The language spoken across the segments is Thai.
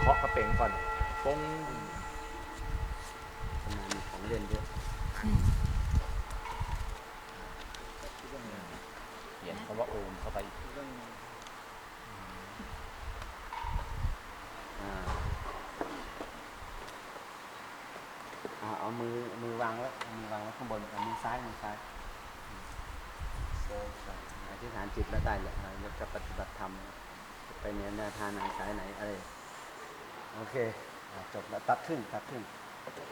เคาะกระเป๋งก่อนปงทำไมมีของเล่นเยอะเขียนคำว่าโอมเข้าไปอีกอ่าอ่าเอามือมือวางไว้เอามือวางไว้ข้างบนเอามือซ้ายมือซ้ายโซ่ใส่อธิษฐานจิตแล้วได้เลยอ่าเราจะปฏิบัติธรรมไปในแนวทางไหนสายไหนอะไร โอเคอ่าจบแล้วตัดครึ่งตัดครึ่ง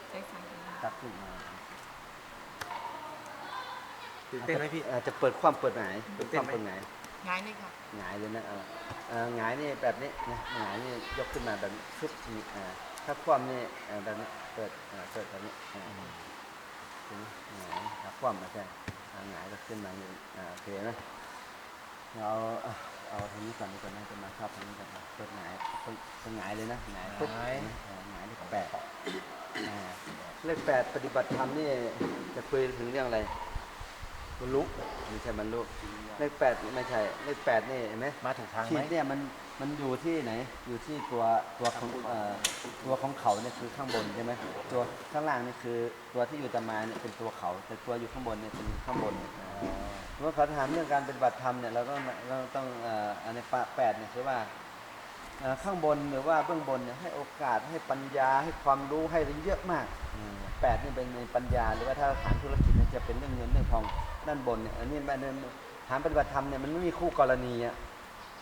ใช้สายเดียวตัดครึ่งมาตื่นเต้นไหมพี่ อ่าจะเปิดความเปิดไหนตื่เปิดนคเต้วานมไหมเปิดไหน ง่ายเลยค่ะ หงายเลยนะเออเออหงายนี่แบบนี้นะหงายนี่ยกขึ้นมาแบบนี้ฟึบนี่อ่าถ้าคว่ำนี่เอ่อแบบนี้เปิดอ่าเปิดแบบนี้อ่าถึงหงายถ้าคว่ำนะใช่อ่าหงายก็ขึ้นมานี่อ่าโอเคนะเรา เอาเอาทางนี้ก่อนดีกว่านะจะมาชอบทางนี้ก่อนนะเปิดหงายต้องต้องหงายเลยนะหงายปุ๊บหงายนะเออหงายเลขแปดอ่าเลขแปดปฏิบัติธรรมนี่จะคุยถึงเรื่องอะไรบรรลุไม่ใช่บรรลุเลขแปดไม่ใช่เลขแปดนี่เห็นไหม มาถูกทางไหขีมดเนี่ยมันมันอยู่ที่ไหนอยู่ที่ตัวตัวของเอ่อตัวของเขาเนี่ยคือข้างบนใช่ไหมตัวข้างล่างนี่คือตัวที่อยู่ตะมาเนี่ยเป็นตัวเขา แต่ตัวอยู่ข้างบนเนี่ยเป็นข้างบน เมื่อเขาถามเรื่องการปฏิบัติธรรมเนี่ยเราก็เราต้องอันในปะแปดเนี่ยคือว่าข้างบนหรือว่าเบื้องบนเนี่ยให้โอกาสให้ปัญญาให้ความรู้ให้เยอะมากแปดนี่เป็นในปัญญา หรือว่าถ้าถามธุรกิจเนี่ยจะเป็นเรื่องเงินเรื่องทองด้านบนเนี่ยอันนี้มันถามปฏิบัติธรรมเนี่ยมันไม่มีคู่กรณีอะ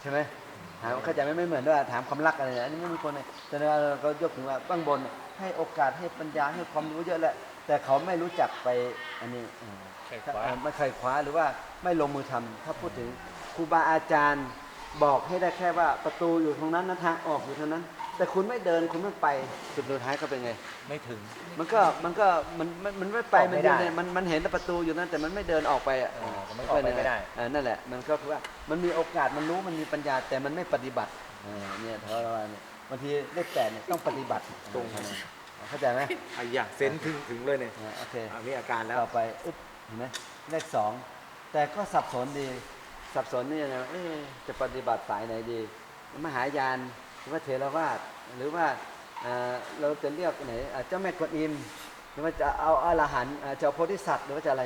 ใช่ไหมถามเข้าใจไมไม่เหมือนว่าถามความรักอะไรเนี่ยอันนี้ไม่มีคนเลยแต่เราก็ยกถึงว่าเบื้องบน ให้โอกาสให้ปัญญาให้ความรู้เยอะแหละ แต่เขาไม่รู้จักไปอันนี้เออใช่คถ้าว้าเอ่อไม่ใครคว้าหรือว่าไม่ลงมือทำถ้าพูดถึงครูบาอาจารย์บอกให้ได้แค่ว่าประตูอยู่ตรงนั้นนะทางออกอยู่เท่านั้น แต่คุณไม่เดินคุณไม่ไปสุดท้ายก็เป็นไง ไม่ถึง มันก็มันก็มันมันมันไม่ไปออกมัไม่นเดินได้เนี่ยมันมันเห็นประตูอยู่นั่นแต่มันไม่เดินออกไปอะเออมันออกไปไม่ได้เออนั่นแหละมันก็คือว่ามันมีโอกาสมันรู้มันมีปัญญาแต่มันไม่ปฏิบัติเออเนี่ยเพราะว่าเนี่ย บางทีเลขแปดเนี่ยต้องปฏิบัติตรงเออเข้าใจไหมไอ้ยาเซนถึงถึงเลยเนี่ยเออโอเค อะมีอาการแล้ว ต่อไปอึ๊บเห็นไหมเลขสองแต่ก็สับสนดี สับสนนี่ยังไงวะเอ๊ะจะปฏิบัติสายไหนดีมหายานหรือว่าเทรวาสหรือว่าเอ่อเราจะเรียกไหนอะเจ้าแม่กวนอิมหรือว่าจะเอาอรหันต์อะจะเอาโพธิสัตว์หรือว่าจะอะไร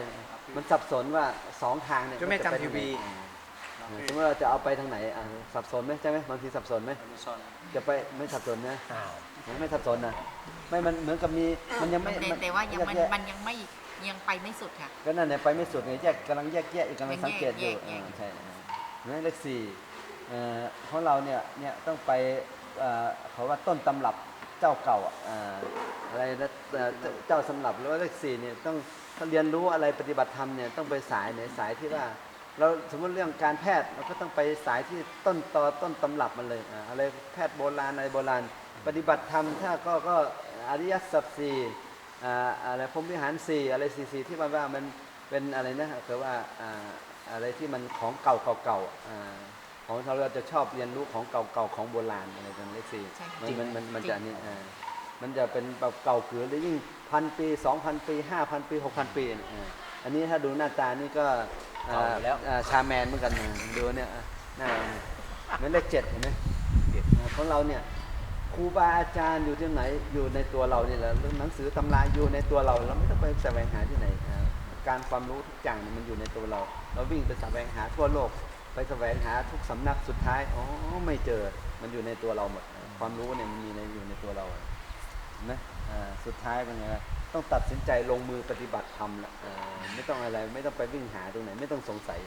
มันสับสนว่าสองทางเนี่ยเจ้าแม่นจะไปจำทีวีทางไหนเออ สมมติว่าเราจะเอาไปทางไหนอะสับสนไหมใช่ไหมบางทีสับสนไหมจะไปไม่สับสนนะอ้าวมันไม่สับสนนะไม่มันเหมือนกับมีมันยังไม่แต่แต่ว่ายังมันแกมันยังไม่ยังไปไม่สุดค่ะก็นั่นเนี่ยไปไม่สุดไงแยกกำลังแยกแยะอีกกำลังสังเกตอยู่แยกแยกเออใช่นั่นเลขสี่เอ่อของเราเนี่ยเนี่ยต้องไปเอ่อเขาว่าต้นตำรับเจ้าเก่าอะอ่าอะไรนะเอ่อเจ้าเจ้าสำรับหรือว่าเลขสี่เนี่ยต้องถ้าเรียนรู้อะไรปฏิบัติธรรมเนี่ยต้องไปสายไหนสายที่ว่า เราสมมติเรื่องการแพทย์เราก็ต้องไปสายที่ต้นตอต้นตำรับมันเลยอ่าอะไรแพทย์โบราณอะไรโบราณ ปฏิบัติธรรมถ้าก็ก็อริยสัจสี่อ่าอะไรพรหมวิหารสี่อะไรสี่สี่ที่มันว่ามันเป็นอะไรนะคือว่าอ่าอะไรที่มันของเก่าเก่าเก่าอ่าของเราเราจะชอบเรียนรู้ของเก่าเก่าของโบราณอะไรกันเลขสี่ใช่มันมันมันมันจริงจะนี่อ่ามันจะเป็นแบบเก่าเกือหรือยิ่งพันปีสองพันปีห้าพันปีหกพันปีเนี่ยอ่าอันนี้ถ้าดูหน้าตานี่ก็อ่า เก่าอยู่แล้ว อ่าชาแมนเหมือนกันนะดูเนี่ยอะหน้าเหมือนเลขเจ็ดเห็นไหมอ่าของเราเนี่ยครูบาอาจารย์อยู่ที่ไหนอยู่ในตัวเราเนี่ยแหละเรื่องหนังสือตำราอยู่ในตัวเราเราไม่ต้องไปแสวงหาที่ไหนอ่าการความรู้ทุกอย่างเนี่ยมันอยู่ในตัวเรา เราวิ่งไปแสวงหาทั่วโลก ไปแสวงหาทุกสำนักสุดท้ายอ๋อไม่เจอมันอยู่ในตัวเราหมดอ่าความรู้เนี่ยมันมีในอยู่ในตัวเราเห็นไหมอ่าสุดท้ายเป็นไง ต้องตัดสินใจลงมือปฏิบัติธรรมละไม่ต้องอะไร ไม่ต้องไปวิ่งหาตรงไหน ไม่ต้องสงสัย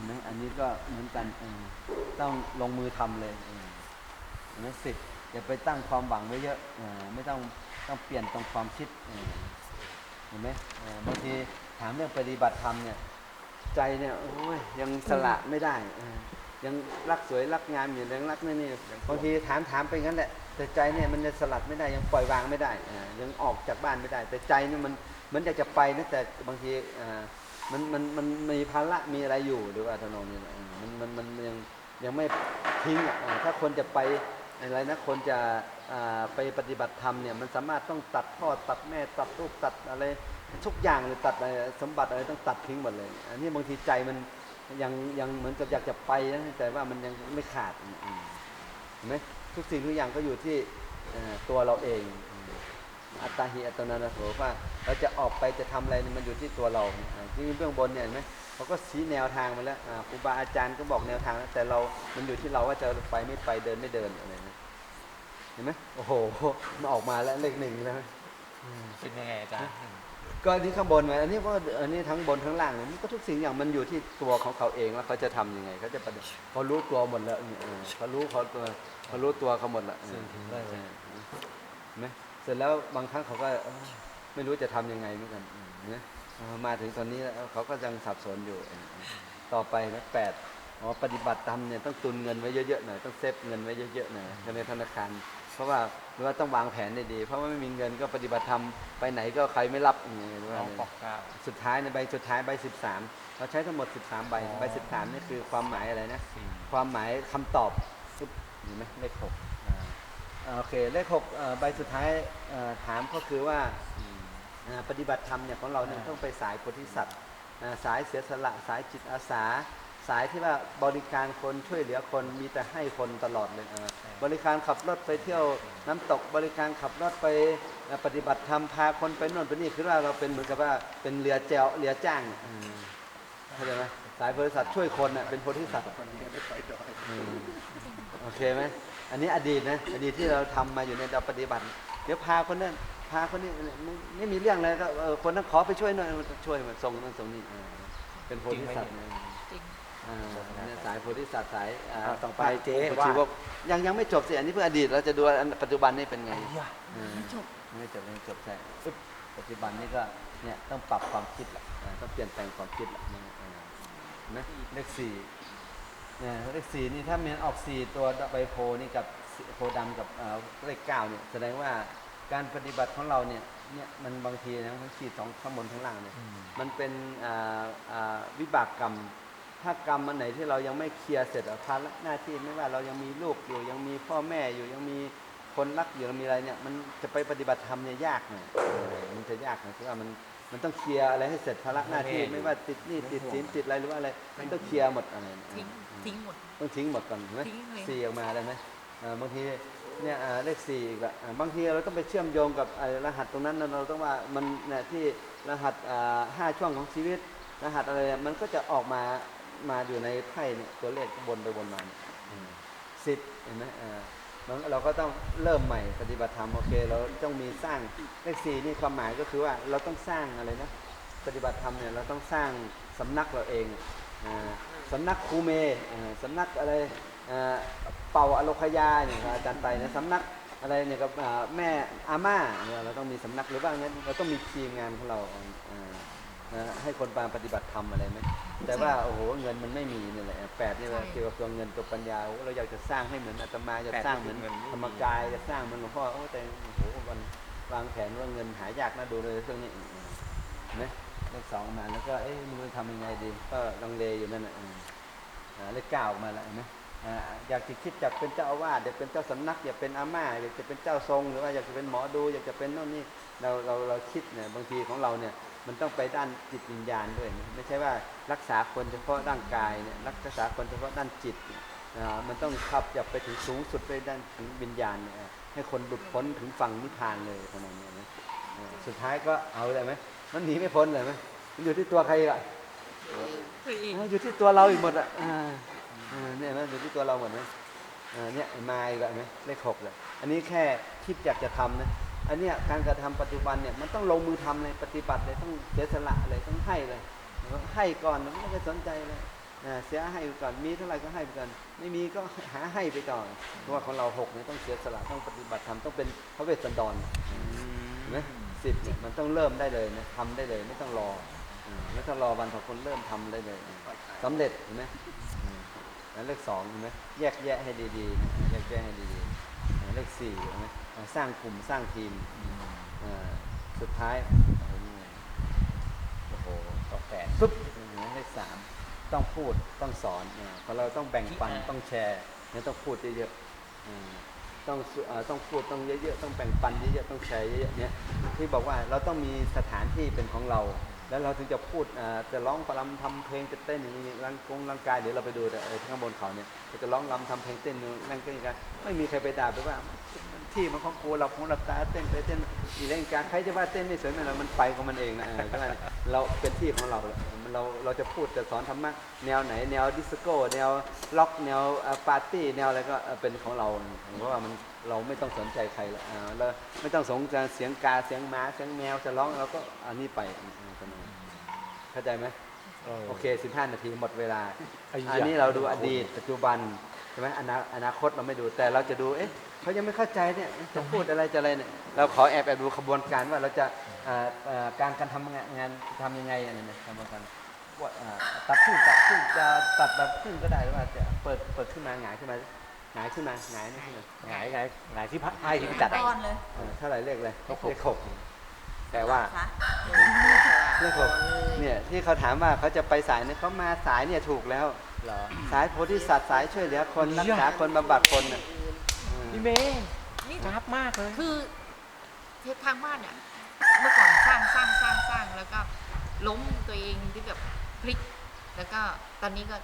นไหมอันนี้ก็เหมือนกันต้องลงมือทำเลยเออเห็นไหมสิทธิ์อย่าไปตั้งความหวังไว้เยอะอไม่ต้องต้องเปลี่ยนตรงความคิดเห็นไหมบางทีถามเรื่องปฏิบัติธรรมเนี่ย ใจเนี่ยโอ้ยยังสละไม่ได้ยังรักสวยรักงามอยู่ยังรักนี่นี่บางทีถามถามไปงั้นแหละ แต่ใจเนี่ยมันยังสลัดไม่ได้ยังปล่อยวางไม่ได้ยังออกจากบ้านไม่ได้ แต่ใจเนี่ยมันเหมันอยากจะไปนะแต่บางทีมันมันมันมีภาระมีอะไรอยู่หรือว่าทำนงนี้นะเออมันมันมันยังยังไม่ทิ้งถ้าคนจะไปอะไรนะคนจะไปปฏิบัติธรรมเนี่ยมันสามารถต้องตัดพ่อตัดแม่ตัดลูกตัดอะไรทุกอย่างเลยตัดอะไรสมบัติอะไรต้องตัดทิ้งหมดเลย อันนี้บางทีใจมันยังยังเหมือนกับอยากจะไปนะแต่ว่ามันยังไม่ขาดอืมอืมห็นไหม ทุกสิ่งทุกอย่างก็อยู่ที่เอ่อตัวเราเอง อัตตาหิอัตโนนาโถว่าเราจะออกไปจะทำอะไรมันอยู่ที่ตัวเราอ่าที่เบื้องบนเนี่ยเห็นไหมเขาก็ชี้แนวทางมาแล้วอ่าครูบาอาจารย์ก็บอกแนวทางแล้วแต่เรา มันอยู่ที่เราว่าจะไปไม่ไปเดินไม่เดินอะไรนะเห็นไหมโอ้โหมันออกมาแล้วเลขหนึ่งแล้วเป็นยังไงอาจารย์ ก็อันนี้ข้างบนมาอันนี้ก็อันนี้ทั้งบนทั้งล่างเนี่ยมันก็ทุกสิ่งอย่างมันอยู่ที่ตัวของเขาเองแล้วเขาจะทำยังไงเขาจะปฏิเขารู้ตัวหมดแล้วเนี่ยเออเขารู้เขาตัวเขารู้ตัวเขาหมดแล้วสื่อถึงเลยใช่เห็นไหมเสร็จแล้วบางครั้งเขาก็เอ้ยไม่รู้จะทำยังไงเหมือนกันอืมเห็นไหมเออมาถึงตอนนี้แล้วเขาก็ยังสับสนอยู่เออต่อไปนะแปดอ๋อปฏิบัติธรรมเนี่ยต้องตุนเงินไว้เยอะๆหน่อยต้องเซฟเงินไว้เยอะๆหน่อยในธนาคาร เพราะว่าหรือว่าต้องวางแผนได้ดี เพราะว่าไม่มีเงินก็ปฏิบัติธรรมไปไหนก็ใครไม่รับอย่างเงี้ยหรือว่าน้องอะไรปอกเก้าสุดท้ายในใบสุดท้ายใบสิบสามเราใช้ทั้งหมด13ใบอ๋อใบสิบสามนี่คือความหมายอะไรนะสี่ความหมายคำตอบปึ๊บเห็นไหมเลขหกอ่าอ่าโอเคเลขหกเอ่อใบสุดท้ายเอ่อถามก็คือว่าอ่าปฏิบัติธรรมเนี่ยของเราเนี่ยต้องไปสายโพธิสัตว์อ่าสายเสียสละสายจิตอาสา สายที่ว่าบริการคนช่วยเหลือคนมีแต่ให้คนตลอดเลยอ่าบริการขับรถไปเที่ยวน้ำตกบริการขับรถไปเอ่อปฏิบัติธรรมพาคนไปโน่นไปนี่คือว่าเราเป็นเหมือนกับว่าเป็นเรือแจวเรือจ้างอ่าเข้าใจไหมสายบริษัทช่วยคนน่ะเป็นโพธิสัตว์อืมโอเคไหมอันนี้อดีตนะอดีตที่เราทำมาอยู่ในเราปฏิบัติ เดี๋ยวพาคนนั้นพาคนนี้ไม่ไม่มีเรื่องอะไรก็เออคนนั้นขอไปช่วยหน่อยมันช่วยมันส่งนั่นส่งนี่เออเป็นโพธิสัตว์นะจริงอ่า เนี่ยสายโพธิสัตว์สายอ่าอ่าต่อไปเจ๊อุปว่า ชีวกยังยังไม่จบสิอันนี้เพื่ออดีตเราจะดูอันปัจจุบันนี่เป็นไงอืมไม่จบไม่จบไม่จบใช่ปึ๊บปัจจุบันนี่ก็เนี่ยต้องปรับความคิดละอ่าต้องเปลี่ยนแปลงความคิดละนะอ่าเห็นไหมเลขสี่เนี่ยเลขสี่นี่ถ้ามันออกสี่ตัวใบโพนี่กับโพดำกับเอ่อเลขเก้าเนี่ยแสดงว่าการปฏิบัติของเราเนี่ยเนี่ยมันบางทีนะทั้งขีดสองข้างบนข้างล่างเนี่ย มันเป็นอ่าอ่าวิบากกรรม ถ้ากรรมอันไหนที่เรายังไม่เคลียร์เสร็จอะภาระหน้าที่ไม่ว่าเรายังมีลูกอยู่ยังมีพ่อแม่อยู่ยังมีคนรักอยู่ยังมีอะไรเนี่ย มันจะไปปฏิบัติธรรมเนี่ยยากหน่อยเออมันจะยากหน่อยเพราะว่ามันมันต้องเคลียร์อะไรให้เสร็จภาระหน้าที่ไม่ว่าติดหนี้ติดสินติดอะไรหรือว่าอะไรมันต้องเคลียร์หมดอะไรเนี่ยทิ้งทิ้งหมดต้องทิ้งหมดก่อนเห็นไหมทิ้งเลยสี่ออกมาได้ไหมอ่าบางทีเนี่ยอ่าเลขสี่อีกละอ่าบางทีเราต้องไปเชื่อมโยงกับไอ้รหัสตรงนั้นนะเราต้องว่ามันเนี่ยที่รหัสอ่าห้าช่วงของชีวิต รหัสอะไรเนี่ยมันก็จะออกมา มาอยู่ในไพ่เนี่ยตัวเลขวนไปวนมาเนี่ยสิบเห็นไหมอ่ามันเราก็ต้องเริ่มใหม่ปฏิบัติธรรมโอเค เราต้องมีสร้างเลขสี่นี่ความหมายก็คือว่าเราต้องสร้างอะไรนะปฏิบัติธรรมเนี่ยเราต้องสร้างสำนักเราเองอ่าสำนักครูเมอ่าสำนักอะไรอ่าเป่าอโลคยาเนี่ยอาจารย์ไตเนี่ยสำนักอะไรเนี่ยกับอ่าแม่อาม่าเนี่ยเราต้องมีสำนักหรือว่างั้นเราต้องมีทีมงานของเราอ่า นะให้คนมาปฏิบัติธรรมอะไรไหมแต่ว่าโอ้โหเงินมันไม่มีนี่แหละแปดนี่แหละใช่เกี่ยวกับตัวเงินตัวปัญญาโอ้เราอยากจะสร้างให้เหมือนอาตมาอยากแปดสร้างเหมือนเงินไม่มีธรรมกายจะสร้างเหมือนหลวงพ่อโอ้แต่โอ้โหวันวางแผนว่าเงินหายากนะดูเลยเรื่องนี้เห็นไหมเลขสองออกมาแล้วก็เอ๊ะไมันจะทำยังไงดี ก็ลังเลอยู่นั่นแหละอืมอ่าเลขเก้าออกมาแล้วเห็นไหมอ่าอยากจะคิดอยากเป็นเจ้าอาวาสอยากเป็นเจ้าสำนักอยากเป็นอาม่าอยากจะเป็นเจ้าทรงหรือว่าอยากจะเป็นหมอดู อยากจะเป็นโน่นนี่เราเราเราคิดเนี่ยบางทีของเราเนี่ย มันต้องไปด้านจิตวิญญาณด้วยนะไม่ใช่ว่ารักษาคนเฉพาะร่างกายเนี่ยรักษาคนเฉพาะด้านจิตเนี่ยอ่ามันต้องขับอยากไปถึงสูงสุดไปด้านถึงวิญญาณเนี่ยให้คนหลุดพ้นถึงฝั่งนิพพานเลยขนาดนี้นะอ่าสุดท้ายก็เอาเลยไหมมันหนีไม่พ้นเลยไหมมันอยู่ที่ตัวใครอะคืออีกอ่าอยู่ที่ตัวเราอีกหมดอะอ่าอ่าเนี่ยมันอยู่ที่ตัวเราหมดไหมอ่าเนี่ยมาอีกแล้วไหมเลขหกเลยอันนี้แค่คิดอยากจะทำนะ อันเนี้ยการกระทำปัจจุบันเนี่ยมันต้องลงมือทำเลยปฏิบัติเลยต้องเสียสละเลยต้องให้เลยให้ก่อนไม่ได้สนใจเลยเสียให้ไปก่อนมีเท่าไหร่ก็ให้ไปก่อนไม่มีก็หาให้ไปก่อนเพราะว่าของเราหกเนี่ยต้องเสียสละต้องปฏิบัติธรรมต้องเป็นพระเวสสันดรนไหมสิบเนี่ยมันต้องเริ่มได้เลยนะทำได้เลยไม่ต้องรอไม่ต้องรอวันพอคนเริ่มทำได้เลยสำเร็จเห็นไหมแล้วเลขสองเห็นไหมแยกแยะให้ดีๆแยกแยะให้ดีๆ เลขสี่เห็นไหมอ่าสร้างกลุ่มสร้างทีมอ่าสุดท้ายเอานี่ไงโอ้โหต่อแปดปึ๊บนะเลขสามต้องพูดต้องสอนอ่าเพราะเราต้องแบ่งปันต้องแชร์เนี่ยต้องพูดเยอะๆอ่าต้องสุอ่าต้องพูดต้องเยอะๆต้องแบ่งปันเยอะๆต้องแชร์เยอะๆเนี่ยที่บอกว่าเราต้องมีสถานที่เป็นของเรา แล้วเราถึงจะพูดจะร้องประลำทำเพลงจะเต้นอย่างนี้ร่างกงร่างกายเดี๋ยวเราไปดูแต่เออข้างบนเขาเนี่ยจะร้องรำทำเพลงเต้นนั่งเต้นกันไม่มีใครไปด่าไปว่าที่มันของกูเราคงหลับตาเต้นไปเต้นอีเล่นการใครจะว่าเต้นไม่สวยไม่เรามันไปของมันเองนะก็ว่าเราเป็นที่ของเราเราเราจะพูดจะสอนธรรมะแนวไหนแนวดิสโก้แนวล็อกแนวปาร์ตี้แนวอะไรก็เป็นของเราเพราะว่ามันเราไม่ต้องสนใจใครและอ่าเราไม่ต้องสนใจเสียงกาเสียงม้าเสียงแมวจะร้องเราก็อันนี้ไป เข้าใจไหมโอเค 15 นาทีหมดเวลาอายุอันนี้เราดูอดีตปัจจุบันใช่ไหมอนาอนาคตเราไม่ดูแต่เราจะดูเอ๊ะเขายังไม่เข้าใจเนี่ยจะพูดอะไรจะอะไรเนี่ยเราขอแอบแอบดูขบวนการว่าเราจะเอ่อเอ่อการการทำงานงานทำยังไงอะไรเนี่ยทำกันว่าเอ่อตัดขึ้นตัดขึ้นจะตัดแบบขึ้นก็ได้หรือว่าจะเปิดเปิดขึ้นมาหงายขึ้นมาหงายขึ้นมาหงายนี่ขึ้นมาหงายหงายหงายที่พระไพ่ที่พี่จัดตอะอนเลยเออเท่าไหร่เลขเลยเลขหก เลขหกแต่ว่าคะเรื่องของเนี่ยที่เขาถามว่าเขาจะไปสายเนี่ยเขามาสายเนี่ยถูกแล้วเหรอสายโพธิสัตว์สายช่วยเหลือคนรักษาคนบำบัดคนน่ะอืมพี่เมย์นี่นับมากเลยคือเทปทางบ้านเนี่ยเมื่อก่อนสร้างสร้างสร้างสร้างแล้วก็ล้มตัวเองที่แบบพลิก แล้วก็ตอนนี้ก็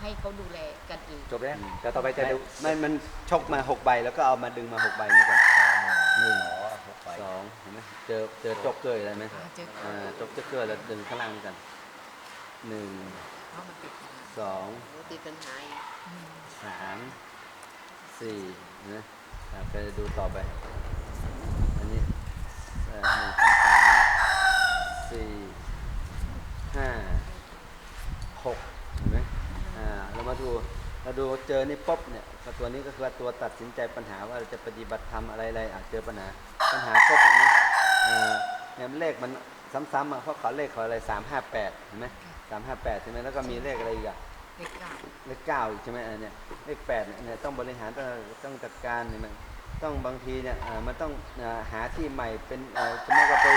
ให้เขาดูแลกันเองจบแล้วเดี๋ยวต่อไปจะดูไม่มันชกมาหกใบแล้วก็เอามาดึงมาหกใบนี่ก่อนหนึ่งอ๋อหกใบ สองเห็นไหมเจอเจอจ็อกเกอร์อะไรไหมอ่าเจออ่าจ็อกเกอร์แล้วดึงข้างล่างนี่กันหนึ่งเพราะมันติดกันสองติดปัญหาอีกอืมสามสี่เห็นไหมอ่าไปดูต่อไป อันนี้เอ่อหนึ่งสองสามสี่ห้าหกเห็นไหมอ่าเรามาดู เราดูเจอนี่ปุ๊บเนี่ยก็ตัวนี้ก็คือว่าตัวตัดสินใจปัญหาว่าเราจะปฏิบัติธรรมอะไรอะไรอะเจอปัญหาปัญหาปุ๊บเห็นไหมอ่าเนี่ยเลขมันซ้ำๆอะเพราะเขาเลขเขาอะไรสามห้าแปดเห็นไหมสามห้าแปดใช่ไหมแล้วก็มีเลขอะไรอีกอะเด็กเก่าเลขเก้าอีกใช่ไหมอันเนี่ยเลขแปดเนี่ยเนี่ยต้องบริหารต้องต้องจัดการเนี่ยมันต้องบางทีเนี่ยเอ่อมันต้องเอ่อหาที่ใหม่เป็นเอ่อสมมติว่าไป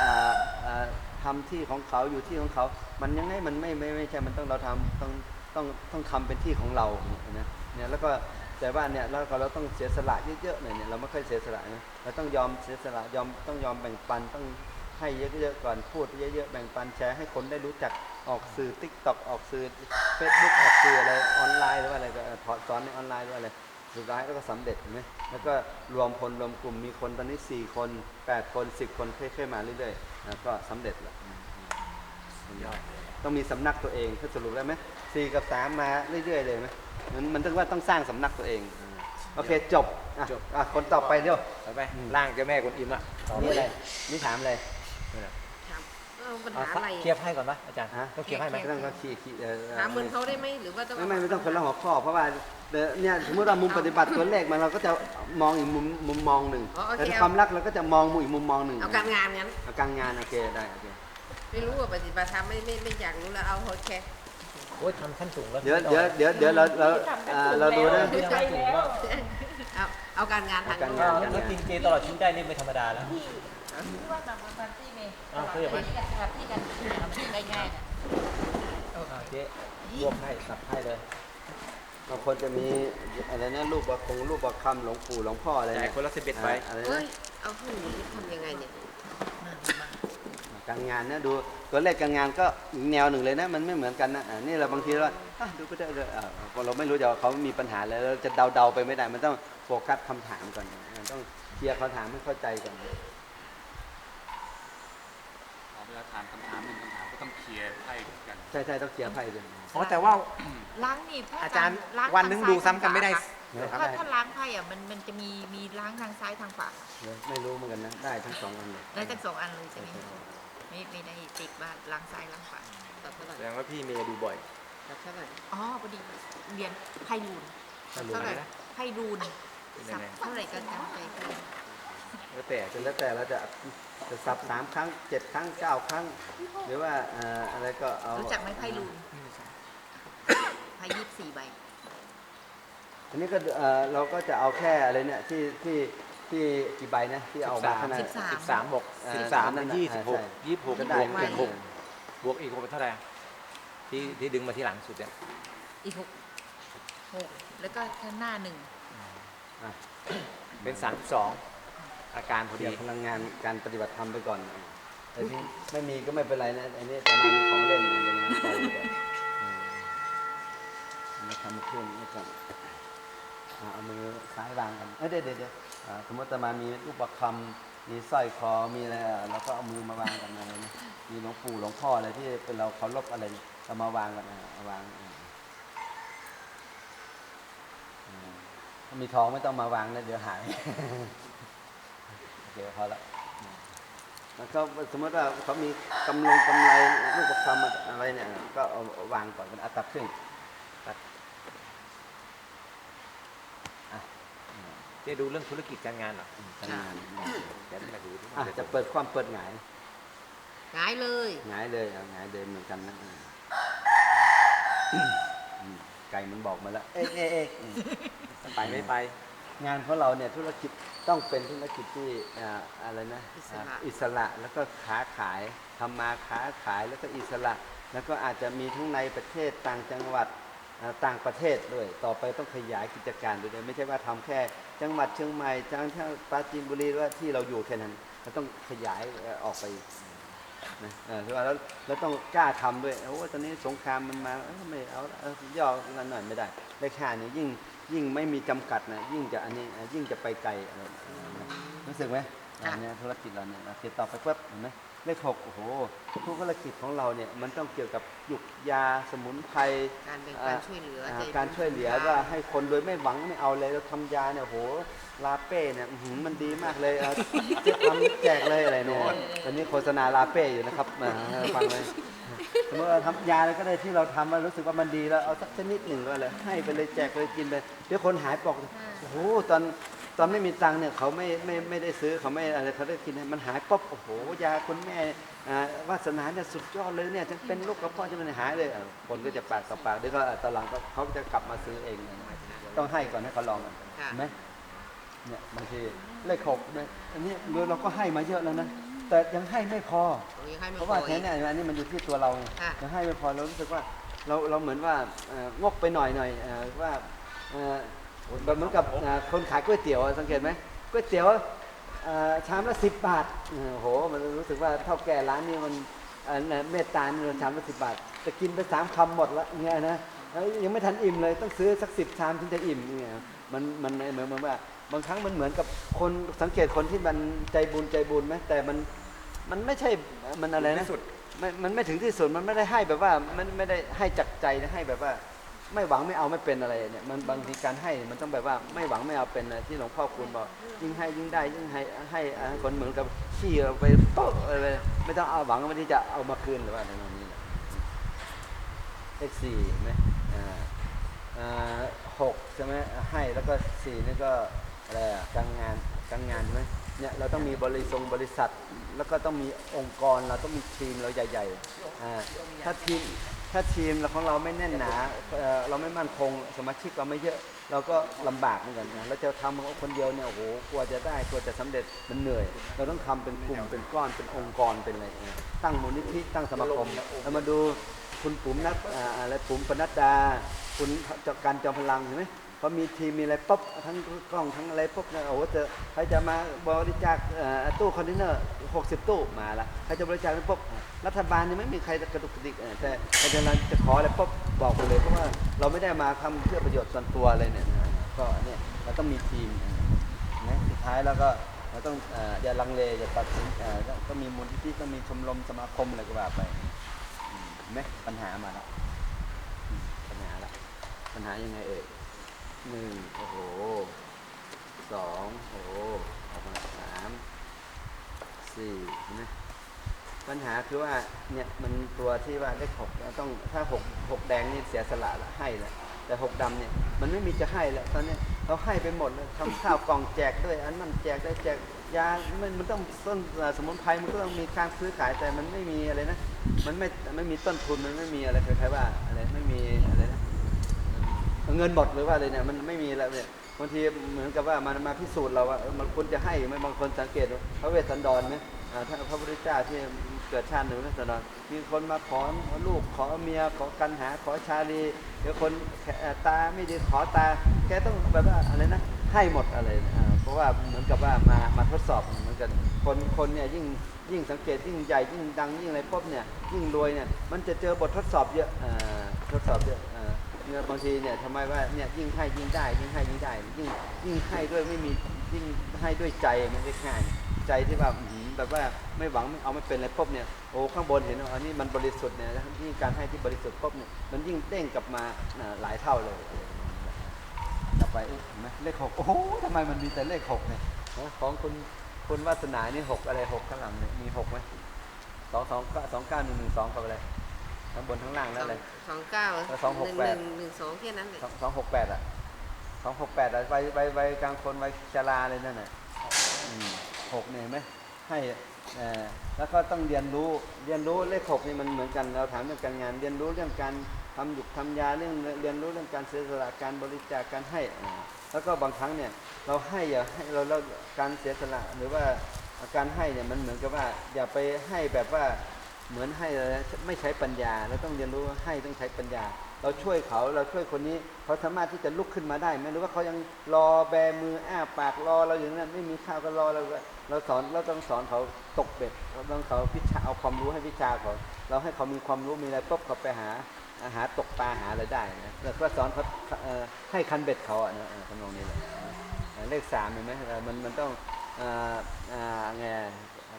เอ่อเอ่อทำที่ของเขาอยู่ที่ของเขา มันยังไงมันไม่ไม่ไม่ใช่มันต้องเราทำต้อง ต้องต้องทำเป็นที่ของเราเนี่ยเนี่ยแล้วก็แต่ว่าเนี่ยแล้วก็เราต้องเสียสละเยอะๆหน่อยเนี่ยเราไม่ค่อยเสียสละนะเราต้องยอมเสียสละยอมต้องยอมแบ่งปันต้องให้เยอะๆก่อนพูดเยอะๆแบ่งปันแชร์ให้คนได้รู้จักออกสื่อติ๊กต็อกออกสื่อเฟซบุ๊กออกสื่ออะไรออนไลน์หรือว่าอะไรก็เอ่อถอดสอนในออนไลน์หรือว่าอะไรสุดท้ายแล้วก็สำเร็จเห็นไหมแล้วก็รวมพลรวมกลุ่มมีคนตอนนี้ 4 คน 8 คน 10 คนค่อยๆมาเรื่อยๆแล้วก็สำเร็จละอืมอืมต้องมีสำนักตัวเองถ้าสรุปได้ไหม สี่กับสามมาเรื่อยๆเลยไหมมันมันถึงว่าต้องสร้างสำนักตัวเองอ่าโอเคจบอะอะคนต่อไปเร็วต่อไปร่างเจ้าแม่กวนอิมละนี่อะไรนี่ถามอะไรถามเอาปัญเอาหาอะไรเคลียร์ไพ่ก่อนปะอาจารย์ฮะ ต้องเคลียร์ไพ่ไหมก็ต้องก็ขี่ขี่เอ่อถามเหมือนเขาได้ไหมหรือว่าต้อง ไม่ไม่ไม่ต้องคนละหัวข้อ เพราะว่าเดี๋ยวเนี่ยสมมติเรามุมปฏิบัติตัวเลขมันเราก็จะมองอีกมุมมุมมองหนึ่งแต่ในความรักเราก็จะมองมุมอีกมุมมองหนึ่งเอาการงานงั้น เอาการงานโอเคได้โอเค ไม่รู้ว่าปฏิบัติธรรมไม่ไม่ไม่อยากรู้แล้วเอาโอเค โอ้ยทำขั้นสูงแล้วเดี๋ยวเดี๋ยวเดี๋ยวเดี๋ยวเราเราอ่าเราดูนะทำขั้นสูงแล้วเอาเอาการงานทางนู้นเอาแล้วกินเจตลอดชีวิตได้นี่ไม่ธรรมดาแล้วที่ว่าแบบปาร์ตี้เมย์อ้าวเคยเหรอที่กันปาร์ตี้กันมันได้ง่ายนะอ่าเจ๊รวบไพ่สับไพ่เลยบางคนจะมีอะไรนะรูปประคงรูปประคำหลวงปู่หลวงพ่ออะไรจ่ายเนี่ยคนละสิบเอ็ดใบอ่าอะไรเฮ้นะยเอาผู้หญิงทำยังไงเนี่ย การงานเนี่ยดูตัวเลขการงานก็อีกแนวหนึ่งเลยนะมันไม่เหมือนกันนะอ่านี่เราบางทีเราอะดูก็ได้เลยอ่าเราไม่รู้จะว่าเขามีปัญหาอะไรเราจะเดาๆไปไม่ได้ มันต้องโฟกัสคำถามก่อนอ่าต้องเคลียร์คำถามให้เข้าใจก่อนเอาเวลาถามคำถามหนึ่งคำถามก็ต้องเคลียร์ไพ่เหมือนกันใช่ใช่ต้องเคลียร์ไพ่ด้วยอ๋อแต่ว่าล้างนี่พะอาจารย์ล้างวันหนึงทาดูซ้ายซ้ำกันไม่ได้ทางขวาถ้าถ้าล้างไพ่อะมันมันจะมีมีล้างทางซ้ายทางขวาไม่รู้เหมือนกันนะได้ทั้งสองอันเลยได้ทั้งสองอันเลยใช่ไหมไม่ไม่ได้ติดว่าล้างซ้ายล้างขวาตัดเท่าไหร่แสดงว่าพี่เมย์ดูบ่อยตัดเท่าไหร่อ๋อพอดีเรียนไพ่รูนตัดเท่าไหร่ไพ่รูนเป็นสัยับงไงเท่าไหร่ก็จำใจคือแล้วแต่จนแล้วแต่เราจะจะสับสามครั้งเจ็ดครั้งเก้าครั้ง หรือว่าเอ่ออะไรก็เอารู้จักไหมไพ่รูนไพ่ยี่สิบสี่ใบอันนี้ก็เอ่อเราก็จะเอาแค่อะไรเนี่ยที่ที่ ที่กี่ใบนะที่เอามาข้างในสิบสาม สิบสามบวกเออสิบสามนั่นน่ะยี่สิบหกใช่ ยี่สิบหกก็บได้วกอีกหกบวกอีกหกเป็นเท่าไหร่ที่ที่ดึงมาที่หลังสุดเนี่ยอีกหกหกแล้วก็ข้างหน้าหนึ่งอะเป็นสามสองอาการพอเดี๋ดียวพลังงานการปฏิบัติธรรมไปก่อนไอ้นี่ไม่มีก็ไม่เป็นไรนะไอ้นี่จะมาของเล่นจะมาไปเลยมาทำขึ้นนี่ก่อนอ่า เอามือซ้ายวางกันเอ้ยเดี๋ยวเดี๋ยวเดี๋ยวอ่าสมมติจะมามีรูปประคำมีสร้อยคอมีอะไรเราก็เอามือมาวางกันอะไรนะมีหลวงปู่หลวงพ่ออะไรที่เป็นเราเคารพอะไรเรามาวางกันอะวางมถ้ามีทองไม่ต้องมาวางนะเดี๋ยวหายโอเคพอละแล้วก็สมมติว่าเขามีกำลงกำไรลูกประคำอะไรเนี่ยก็เอาวางก่อนเป็นอัตราครึ่งตัดอะ จะดูเรื่องธุรกิจการงานเหรอทำงานเดี๋ยวมาดูที่อะจะเปิดความเปิดหงายหงายเลยหงายเลยเอาหงายเดินเหมือนกันนะอะอืมไก่มันบอกมาแล้ว เอ๊ะเอ๊ะเอ๊ะอืมไปไม่ไป งานของเราเนี่ยธุรกิจต้องเป็นธุรกิจที่อ่าอะไรนะอิสระอ่าอิสระแล้วก็ค้าขายทำมาค้าขายแล้วก็อิสระ แล้วก็อาจจะมีทั้งในประเทศต่างจังหวัดอ่าต่างประเทศด้วย ต่อไปต้องขยายกิจการด้วยไม่ใช่ว่าทำแค่ จังหวัดเชียงใหม่จังหวัดปราจีนบุรีหรือว่าที่เราอยู่แค่นั้นเราต้องขยายเอ่อออกไปนะเออคือว่าแล้วแล้วต้องกล้าทำด้วยโอ้ตอนนี้สงครามมันมาเอ้ยไม่เอาละเออย่อนั่นหน่อยไม่ได้เลขห้านี่ยิ่งยิ่งไม่มีจำกัดนะยิ่งจะอันนี้อะยิ่งจะไปไกลอะไรนะรู้สึกไหมค่ะอันเนี้ยธุรกิจเราเนี่ยติดต่อไปปุ๊บเห็นไหม เลขหกโอ้โหทุกธุรกิจของเราเนี่ยมันต้องเกี่ยวกับหยุกยาสมุนไพรการแบ่งปันช่วยเหลืออ่าใจบุญการช่วยเหลือคุณว่าค่ให้คนโดยไม่หวังไม่เอาเลยเราทำยาเนี่ยโอ้โหลาเป้เนี่ยอื้อหือมันดีมากเลยเอาจะทำแจกเลยอะไรเนี่ยตอนนี้โฆษณาลาเป้อยู่นะครับมาฟังเลยสมมติเราทำยาอะไรก็ได้ที่เราทำมารู้สึกว่ามันดีแล้วเอาสักชนิดหนึ่งก็เลยให้ไปเลยแจกเลยกินไปเดี๋ยวคนหายปอกโอ้โหตอน ตอนไม่มีตังค์เนี่ยเขาไม่ไม่ไม่ได้ซื้อเขาไม่อะไรเขาได้กินมันหายป๊บโอ้โหยาคุณแม่อ่าวาสนาเนี่ยสุดยอดเลยเนี่ยจะเป็นลูกกระเพาะจะมันหายเลยอะคนก็จะปากต่อปากเดี๋ยวก็ตอนหลังก็เขาจะกลับมาซื้อเอง ต้องให้ก่อนให้เขาลองก่อนค่ะเห็นไหมเนี่ยบางทีเลขหกเนี่ยอันนี้เราก็ให้มาเยอะแล้วนะแต่ยังให้ไม่พอโอ้ยให้ไม่เพราะว่าพอแท้อีกเนี่ยอันนี้มันอยู่ที่ตัวเราค่ะยังให้ไม่พอเรารู้สึกว่าเราเราเหมือนว่าเอ่องกไปหน่อยหน่อยเอ่อว่า เอ่อแบบเหมือนกับเอ่อคนขายก๋วยเตี๋ยวอะสังเกตไหมก๋วยเตี๋ยวเอ่อชามละสิบบาทเออโห มันรู้สึกว่าเท่าแก่ร้านนี้มันเอ่อเมตตานี่มันชามละสิบบาทจะกินไปสามคำหมดละเงี้ยนะเอ้ยยังไม่ทันอิ่มเลยต้องซื้อสักสิบชามถึงจะอิ่มเงี้ยมันมันเหมือนเหมือนว่าบางครั้งมันเหมือนกับคนสังเกตคนที่มันใจบุญใจบุญไหมแต่มันมันไม่ใช่มันอะไรนะที่สุดมันมันไม่ถึงที่สุดมันไม่ได้ให้แบบว่ามันไม่ได้ให้จากใจนะให้แบบว่า ไม่หวังไม่เอาไม่เป็นอะไรเนี่ยมันบางทีการให้มันต้องแบบว่าไม่หวังไม่เอาเป็นนะที่หลวงพ่อคุณบอกยิ่งให้ยิ่งได้ยิ่งให้ให้คนเหมือนกับขี้เอาไปโป๊ะอะไรไม่ต้องเอาหวังว่าที่จะเอามาคืนหรือว่าอะไรแบบนี้นะเลขสี่ไหมอ่าอ่าหกใช่ไหมให้แล้วก็สี่นี่ก็อะไรอะการงานการงานใช่ไหมเนี่ยเราต้องมีบริษัทบริษัท แล้วก็ต้องมีองค์กรเราต้องมีทีมเราใหญ่ๆอ่าถ้าทีม ถ้าทีมเราของเราไม่แน่นหนาเอ่อเราไม่มั่นคง สมาชิกเราไม่เยอะ เราก็ลำบากเหมือนกันนะเราจะทำคนเดียวเนี่ยโอ้โหกลัวจะได้กลัวจะสำเร็จมันเหนื่อย เราต้องทำเป็นกลุ่มเป็นก้อนเป็นองค์กรเป็นอะไรอย่างเงี้ยตั้งมูลนิธิตั้งสมาคมเรามาดูคุณปุ๋มนัดอ่าอะไรปุ๋มปนัดดา คุณจการจอมพลังเห็นไหม พอมีทีมมีอะไรปุ๊บทั้งกล้องทั้งอะไรปุ๊บนี่ยโอ้โหจะใครจะมาบริจาคตู้คอนเทนเนอร์60ตู้มาละใครจะบริจาคปุ๊บรัฐบาลนี่ไม่มีใครกระดุกกระดิกแต่ใครจะรันจะขออะไรปุ๊บบอกไปเลยเพราะว่าเราไม่ได้มาทำเพื่อประโยชน์ส่วนตัวอะไรเนี่ยก็เนี่ยเราต้องมีทีมนะสุดท้ายแล้วก็เราต้องอย่าลังเลอย่าตัดสินเอ่อก็มีมูลนิธิต้องมีชมรมสมาคมอะไรก็ว่าไปอืมเห็นไหมปัญหามาแล้วปัญหาละปัญหายังไงเอ่ย หนึ่งโอ้โหสองโอ้โหออกมาสามสี่เห็นไหมปัญหาคือว่าเนี่ยมันตัวที่ว่าเลขหกต้องถ้าหกหกแดงนี่เสียสละละให้ละแต่หกดำเนี่ยมันไม่มีจะให้แล้วตอนนี้เราให้ไปหมดเลยทำข้าวกล่องแจกด้วยอันนั้นแจกได้แจกยามันมันต้องต้นสมุนไพรมันก็ต้องมีการซื้อขายแต่มันไม่มีอะไรนะ มันไม่ไม่มีต้นทุนมันไม่มีอะไรคล้ายๆว่าอะไรไม่มีอะ เงินหมดหรือว่าอะไรเนี่ยมันไม่มีแล้วเนี่ยบางทีเหมือนกับว่ามันมาพิสูจน์เราว่ามันควรจะให้ไหมบางคนสังเกตว่าพระเวสสันดรไหมอ่าท่านพระพุทธเจ้าที่เกิดชาติหนึ่งพระเวสสันดรมีคนมาขอลูกขอเมียขอกันหาขอชาลีเดี๋ยวคนตาไม่ดีขอตา แกต้องแบบว่าอะไรนะให้หมดอะไรเพราะว่าเหมือนกับว่ามามาทดสอบเหมือนกันคนคนเนี่ยยิ่งยิ่งสังเกตยิ่งใหญ่ยิ่งดังยิ่งอะไรพบเนี่ยยิ่งรวยเนี่ยมันจะเจอบททดสอบเยอะทดสอบเยอะ เนี่ยบางทีเนี่ยทำไมว่าเนี่ยยิ่งให้ยิ่งได้ ยิ่งให้ยิ่งได้ ยิ่งยิ่งให้ด้วยไม่มียิ่งให้ด้วยใจไม่ได้ง่ายใจที่แบบแบบว่าไม่หวังไม่เอาไม่เป็นอะไรพบเนี่ยโอ้ข้างบนเห็นว่าอันนี้มันบริสุทธิ์เนี่ยยิ่งการให้ที่บริสุทธิ์พบเนี่ยมันยิ่งเด้งกลับมาหลายเท่าเลยต่อไปเห็นไหมเลขหกโอ้โหทำไมมันมีแต่เลขหกเนี่ยของคุณคุณวาสนานี่หกอะไรหกข้างหลังเนี่ยมีหกไหมสองสองสองเก้าหนึ่งหนึ่งสองกับอะไร ทั้งบนทั้งล่างแล้วอะไรสองเก้าแล้วสองหกแปด หนึ่งหนึ่งสองแค่นั้นเลยสองสองหกแปดอะสองหกแปดอะใบใบใบกลางคนใบชราเลยนั่นน่ะอืมหกเนี่ยเห็นไหมให้เอ่อแล้วก็ต้องเรียนรู้เรียนรู้เลขหกนี่มันเหมือนกันเราถามเรื่องการงาน เรียนรู้เรื่องการทำหยุกทำยาเรื่องเรียนรู้เรื่องการเสียสละการบริจาคการให้อ่าแล้วก็บางครั้งเนี่ยเราให้อย่าให้เราเราการเสียสละหรือว่าการให้เนี่ยมันเหมือนกับว่าอย่าไปให้แบบว่า เหมือนให้เลยไม่ใช้ปัญญาเราต้องเรียนรู้ว่าให้ต้องใช้ปัญญา เราช่วยเขาเราช่วยคนนี้เขาสามารถที่จะลุกขึ้นมาได้ไหมหรือว่าเขายังรอแบมืออ้าปากรอเราอยู่นั้นไม่มีข้าวก็รอเราเราสอนเราต้องสอนเขาตกเบ็ดเราต้องเขาพิชาเอาความรู้ให้วิชาเขาเราให้เขามีความรู้มีอะไรปุ๊บเขาไปหาอาหารตกปลาหาอะไรได้นะแล้วก็สอนเขาให้คันเบ็ดเขาอะนะเออทำนองนี้เลยเลขสามเห็นไหมมันมันต้องอ่ออ่าไง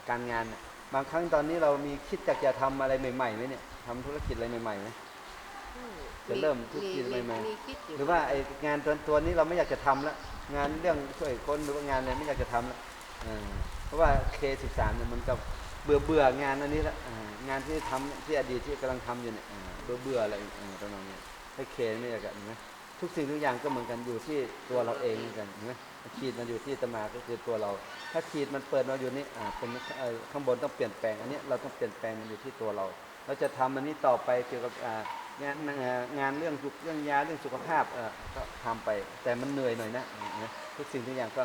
การงาน บางครั้งตอนนี้เรามีคิดอยากจะทำอะไรใหม่ๆไหมเนี่ยทำธุรกิจอะไรใหม่ๆไหมจะเริ่มธุรกิจใหม่ๆมีคิดอยู่หรือว่าไองานตัวตัวนี้เราไม่อยากจะทำละงานเรื่องช่วยคนหรือว่างานอะไรไม่อยากจะทำละเออเพราะว่า K13 เนี่ยมันก็เบื่อเบื่องานอันนี้ละเอองานที่ทำที่อดีตที่กำลังทำอยู่เนี่ยเออเบื่อเบื่ออะไรเออตอนนี้ให้เคไม่อยากจะเห็นไหมทุกสิ่งทุกอย่างก็เหมือนกันอยู่ที่ตัวเราเองเหมือนกันเห็นไหมขีดมันอยู่ที่ตมาก็คือตัวเรา ถ้าขีดมันเปิดมาอยู่นี่อ่าเป็นข้างบนต้องเปลี่ยนแปลง อันนี้เราต้องเปลี่ยนแปลงมันอยู่ที่ตัวเรา เราจะทำอันนี้ต่อไปเกี่ยวกับงานงานเรื่องสุขเรื่องยาเรื่องสุขภาพเออก็ทำไป แต่มันเหนื่อยหน่อยนะทุกสิ่งทุกอย่างก็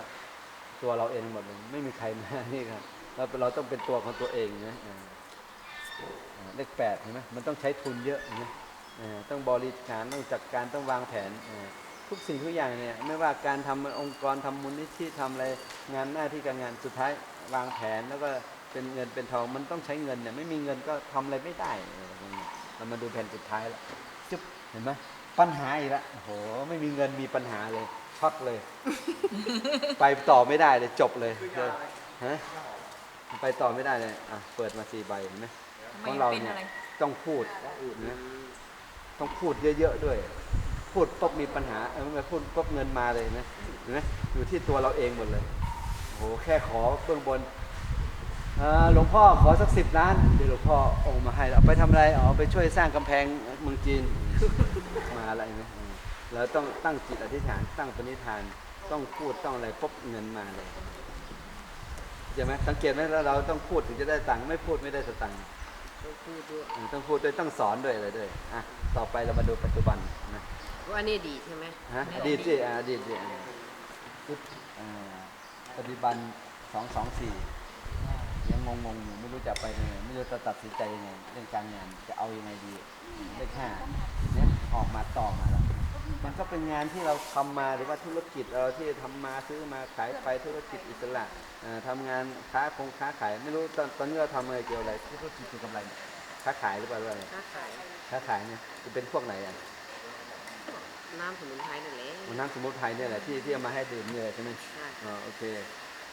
ตัวเราเองหมดเลยไม่มีใครมานี่ครับเราเราต้องเป็นตัวของตัวเองนะอ่าอ่าเลขแปดเห็นไหมมันต้องใช้ทุนเยอะนไหมอ่าต้องบริหารต้องจัดการต้องวางแผนอ ทุกสิ่งทุกอย่างเนี่ยไม่ว่าการทำองค์กรทำมูลนิธิทำอะไรงานหน้าที่การงานสุดท้ายวางแผนแล้วก็เป็นเงินเป็นทองมันต้องใช้เงินเนี่ยไม่มีเงินก็ทำอะไรไม่ได้เออตรงนี้เรามาดูแผ่นสุดท้ายแล้วจุ๊บเห็นไหมปัญหาอีกแล้วโอ้โหไม่มีเงินมีปัญหาเลยช็อตเลย ไปต่อไม่ได้เลยจบเลยฮะไปต่อไม่ได้เลยอะเปิดมาสี่ใบเห็นไหมของเราเนี่ยต้องพูดนะต้องพูดเยอะๆด้วย พูดปุ๊บมีปัญหาเออไม่พูดปุ๊บเงินมาเลยเห็นไหมเห็นไหมอยู่ที่ตัวเราเองหมดเลยโอ้โหแค่ขอเบื้องบนเอ่อหลวงพ่อขอสักสิบล้านเดี๋ยวหลวงพ่อโองค์มาให้เราไปทำอะไรอ๋อไปช่วยสร้างกำแพงเมืองจีนมาอะไรไหมเออเราต้องตั้งจิตอธิษฐานตั้งปณิธานต้องพูดต้องอะไรปุ๊บเงินมาเลยใช่ไหมสังเกตไหมแล้วเราต้องพูดถึงจะได้ตังค์ไม่พูดไม่ได้สตังค์ต้องพูดด้วยเออต้องพูดด้วยต้องสอนด้วยอะไรด้วยอะต่อไปเรามาดูปัจจุบันนะ ว่านี่ดีใช่ไหมฮะอดีตสิอะอดีตสิอะพุทธอ่าปฏิบันสองสองสี่ยังงงงๆอยู่ไม่รู้จะไปยังไงไม่รู้จะตัดสินใจยังไงเรื่องการงานจะเอายังไงดีเลขห้าเนี่ยออกมาต่อมาแล้วมันก็เป็นงานที่เราทำมาหรือว่าธุรกิจเราที่ทำมาซื้อมาขายไปธุรกิจอิสระเอ่อทำงานค้าคงค้าขาย ไม่รู้ตอนตอนนี้เราทำอะไรเกี่ยวอะไรธุรกิจเกี่ยวกับอะไรเนี่ยค้าขายหรือเปล่าหรืออะไรค้าขายค้าขายเนี่ยจะเป็นพวกไหนอะ น้ำสมุนไพรนั่นแหละมันน้ำสมุนไพรเนี่ยแหละที่ที่เอามาให้ดื่มเนี่ยใช่ไหมใช่อ๋อโอเค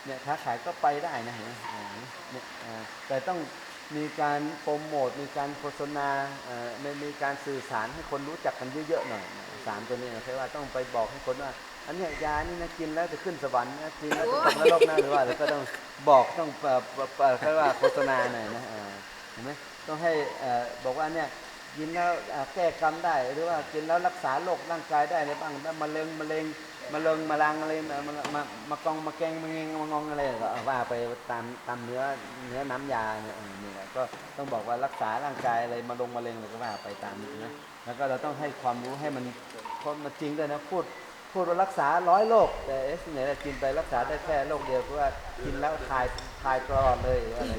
เนี่ยค้าขายก็ไปได้นะเห็นไหมอ่าเนี่ยอ่าแต่ต้องมีการโปรโมทมีการโฆษณาเอ่อไม่มีการสื่อสารให้คนรู้จักกันเยอะๆหน่อยสารตัวนี้นะใช่ว่าต้องไปบอกให้คนว่า อันเนี้ยยานี่นะกินแล้วจะขึ้นสวรรค์นะกินแล้วจะตกนรกนะหรือว่าแล้วก็ต้องบอกต้องเอ่อเอ่อเอ่อเรียกว่าโฆษณาหน่อยนะเอ่อเห็นไหมต้องให้เอ่อบอกว่าเนี่ย กินแล้วแก้กรรมได้ หรือว่ากินแล้วรักษาโรคร่างกายได้อะไรบ้างถ้ามะเร็งมะเร็งมะเร็งมะลังอะไรมามามามากองมาแกงมะเงงมางองอะไรก็ว่าไปตามตามเนื้อเนื้อน้ำยาเนี่ยนี่ก็ต้องบอกว่ารักษาร่างกายอะไรมาลงมะเร็งอะไรก็ว่าไปตามนี้นะแล้วก็เราต้องให้ความรู้ให้มันเพราะมันจริงด้วยนะพูด พูดว่ารักษาร้อยโรคแต่เอสเนี่ยกินไปรักษาได้แค่โรคเดียวเพราะว่ากินแล้วทายทายตลอดเลยอะไร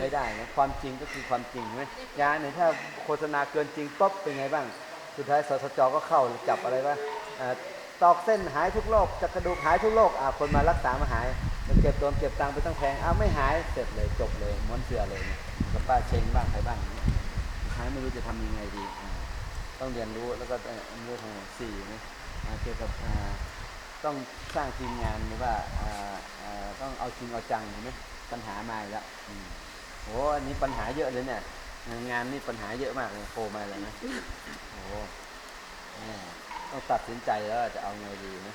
ไม่ได้นะความจริงก็คือความจริงใช่ไหมยาเนี่ยถ้าโฆษณาเกินจริงปุ๊บเป็นไงบ้าง สุดท้ายสสจก็เข้าจับอะไรว่าตอกเส้นหายทุกโรคจะกระดูกหายทุกโรคอ่าคนมารักษามาหายมันเก็บตัวเก็บตังค์ไปตั้งแพงอ้าวไม่หายเสร็จเลยจบเลยม้วนเสือเลยกับป้าเชงบ้างใครบ้างอย่างเงี้ยสุดท้ายไม่รู้จะทำยังไงดี ต้องเรียนรู้แล้วก็เอ่อเรื่องของสี่นะอ่ เกี่ยวกับอ่าต้องสร้างทีมงานหรือว่าอ่าอ่าต้องเอาจริงเอาจังเห็นไหมปัญหามาอีกแล้วอืมโอ้อันนี้ปัญหาเยอะเลยเนี่ย งานนี่ปัญหาเยอะมากเลยโผล่มาเลยนะโอ้แม่ต้องตัดสินใจแล้วว่าจะเอาไงดีนะ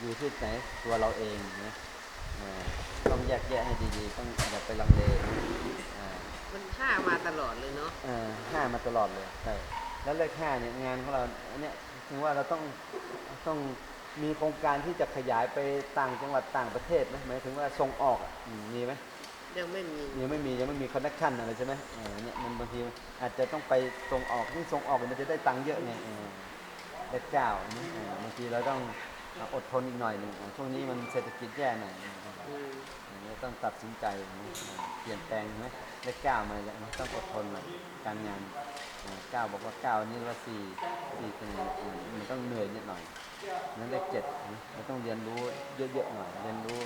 อยู่ที่ไหนตัวเราเองนะเออต้องแยกแยะให้ดีๆ ต้องอย่าไปลังเลนะอ่ามันท่ามาตลอดเลยเนาะเออห้ามาตลอดเลยใช่แล้วเลขห้าเนี่ยงานของเราอันเนี้ยถึงว่าเราต้อง ต้องมีโครงการที่จะขยายไปต่างจังหวัดต่างประเทศไหมหมายถึงว่าส่งออกอะอืมมีไหมยังไม่มียังไม่มียังไม่มีคอนเนคชั่นอะไรใช่ไหมเออเนี่ยมันบางทีอาจจะต้องไปส่งออกนี่ส่งออกมันจะได้ตังค์เยอะไงเออเลขเก้านี่เออบางทีเราต้องอดทนอีกหน่อยหนึ่งช่วงนี้มันเศรษฐกิจแย่หน่อยอืมอย่างนี้ต้องตัดสินใจนะเปลี่ยนแปลงไหมเลขเก้ามาแล้วต้องอดทนหน่อยการงานเออเก้าบอกว่าเก้านี่ว่าสี่สี่เป็นไงเออมันต้องเหนื่อยนิดหน่อย นั้นเลขเจ็ดนะเราต้องเรียนรู้เยอะๆหน่อยเรียนรู้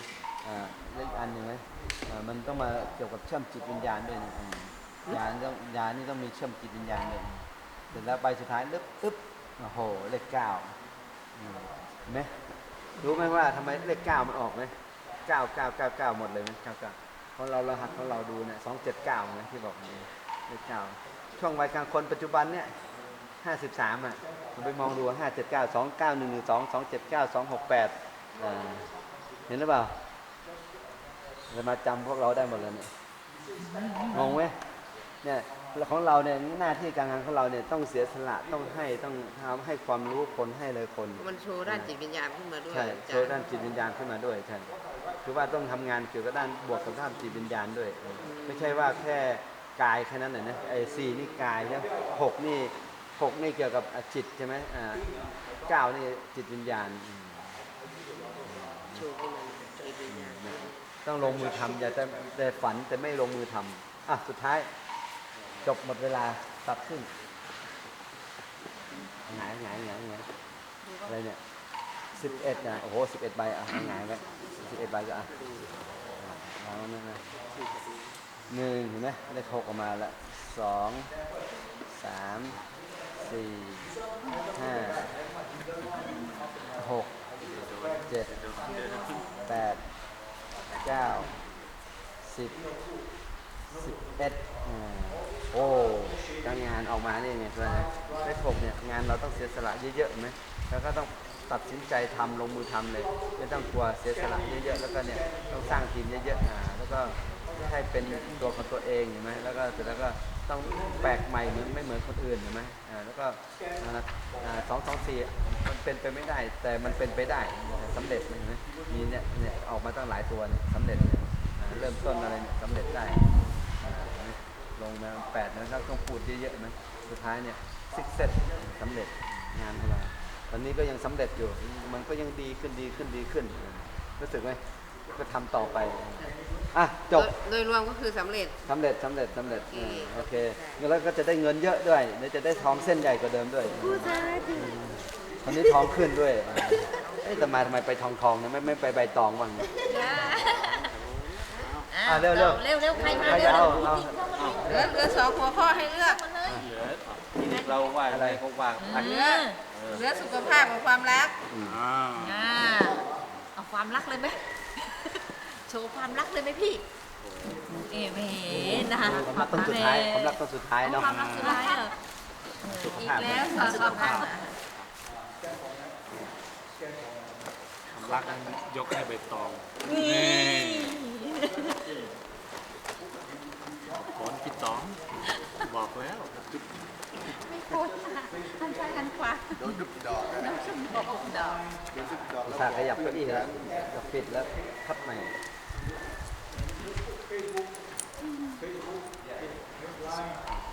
อ่าเลขอันหนึ่งไหมอ่ามันต้องมาเกี่ยวกับเชื่อมจิตวิญญาณด้วยนะอืมยานี่ต้องยานี่ต้องมีเชื่อมจิตวิญญาณด้วยเสร็จแล้วใบสุดท้ายลึบอึ๊บโอ้โหเลขเก้าอืมเห็นไหมรู้ไหมว่าทำไมเลขเก้ามันออกไหมเก้าเก้าเก้าเก้าหมดเลยไหมเก้าเก้าของเรารหัสของเราดูเนี่ยสองเจ็ดเก้านะที่บอกนี่เลขเก้าช่วงวัยกลางคนปัจจุบันเนี่ยห้าสิบสามอะ คุณไปมองดูห้าเจ็ดเก้าสองเก้าหนึ่งหนึ่งสองสองเจ็ดเก้าสองหกแปดเห็นหรือเปล่าจะมาจำพวกเราได้หมดเลยเนี่ยงงไหมเนี่ยของเราเนี่ยหน้าที่การงานของเราเนี่ยต้องเสียสละต้องให้ต้องทำให้ความรู้คนให้เลยคน มันโชว์ด้านจิตวิญญาณขึ้นมาด้วยใช่อาโชจารว์ย์ด้านจิตวิญญาณขึ้นมาด้วยใช่คือว่าต้องทำงานเกี่ยวกับด้านบวกกับด้านจิตวิญญาณด้วยเออไม่ใช่ว่าแค่กายแค่นั้นน่ะนะไอ้สี่นี่กายใช่ไหมหกนี่ หกนี่เกี่ยวกับจิตใช่ไหมอ่าเก้านี่จิตวิญญาณต้องลงมือทำอย่าแต่แต่ฝันแต่ไม่ลงมือทำอะสุดท้ายจบหมดเวลาตัดขึ้นหงายหงายหงายหงายอะไรเนี่ยสิบเอ็ดนะโอ้โหสิบเอ็ดใบอะหงายไว้สิบเอ็ดใบก็อะวางไว้นั่นนะหนึ่งเห็นไหมเลขหกออกมาละสองสาม สี่ห้าหกเจ็ดแปดเก้าสิบสิบเอ็ดโอ้การงานออกมาเนี่ยไงใช่ไหมเลขหกเนี่ยงานเราต้องเสียสละเยอะๆไหมแล้วก็ต้องตัดสินใจทำลงมือทำเลย ไม่ต้องกลัวเสียสละเยอะๆแล้วก็เนี่ยต้องสร้างทีมเยอะๆอ่าแล้วก็ให้เป็นตัวของตัวเองเห็นไหมแล้วก็เสร็จแล้วก็ ต้องแปลกใหม่เหมือนไม่เหมือนคนอื่นเห็นไหมอ่าแล้วก็สองสองสี่มันเป็นไปไม่ได้ แต่มันเป็นไปได้สำเร็จเห็นไหมมีเนี่ยเนี่ยออกมาตั้งหลายตัวเนี่ยสำเร็จเนี่ยเริ่มต้นอะไรเนี่ยสำเร็จได้ ลงมาแปดแล้วต้องพูดเยอะๆนะสุดท้ายเนี่ยซิกเซตสำเร็จงานของเราตอนนี้ก็ยังสำเร็จอยู่ มันก็ยังดีขึ้นดีขึ้นดีขึ้น รู้สึกไหมก็ทำต่อไป อะจบโดยรวมก็คือสำเร็จ สำเร็จสำเร็จสำเร็จโอเคเออโอเคแล้วก็จะได้เงินเยอะด้วยเดี๋ยวจะได้ทองเส้นใหญ่กว่าเดิมด้วยตอนนี้ทองขึ้นด้วยอ่าเอ๊ะแต่มาทำไมไปทองทองเนี่ยไม่ไม่ไปใบตองบ้างอะเร็วเร็วเร็วเร็วใครมาใครเร็จะวเอาเอา เหลือเหลือสองหัวข้อให้เลือกมาเลยเหลือเราว่าอะไรคงว่าพักเหลือเหลือสุขภาพกับความรัก อ่าอ่าเอาความรักเลยไหม โชว์ความรักเลยไหมพี่เอ๋แหมนะคะความรักต้นสุดท้ายความรักต้นสุดท้ายเอาเนาะความรักสุดท้ายเหรอสุขอีภาพกแล้วสสุขภาพความรักนั้นยกให้ใบตองนี่ผลพี่ตองบอกแล้วจุ๊บไม่โคตรค่ะหันซ้ายหันขวาโดนดุกดอกโดนดุกดอกอุตส่าห์ขยับเก้าอี้แล้วก็ปิดแล้วพับใหม่ Facebook, Facebook,